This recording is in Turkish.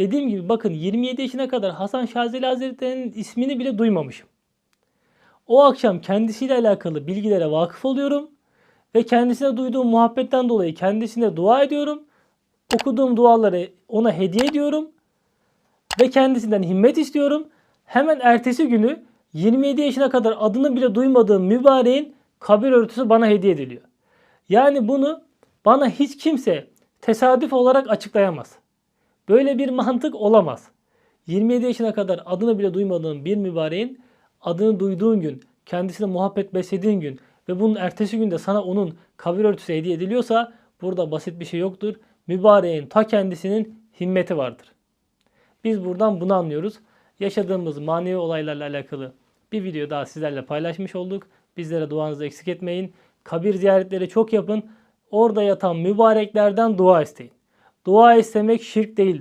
Dediğim gibi bakın 27 yaşına kadar Hasan Şazeli Hazretleri'nin ismini bile duymamışım. O akşam kendisiyle alakalı bilgilere vakıf oluyorum ve kendisine duyduğum muhabbetten dolayı kendisine dua ediyorum. Okuduğum duaları ona hediye ediyorum ve kendisinden himmet istiyorum. Hemen ertesi günü 27 yaşına kadar adını bile duymadığım mübareğin kabir örtüsü bana hediye ediliyor. Yani bunu bana hiç kimse tesadüf olarak açıklayamaz. Böyle bir mantık olamaz. 27 yaşına kadar adını bile duymadığın bir mübareğin adını duyduğun gün, kendisine muhabbet beslediğin gün ve bunun ertesi günde sana onun kabir örtüsü hediye ediliyorsa burada basit bir şey yoktur. Mübareğin ta kendisinin himmeti vardır. Biz buradan bunu anlıyoruz. Yaşadığımız manevi olaylarla alakalı bir video daha sizlerle paylaşmış olduk. Bizlere duanızı eksik etmeyin. Kabir ziyaretleri çok yapın. Orada yatan mübareklerden dua isteyin. Dua istemek şirk değil.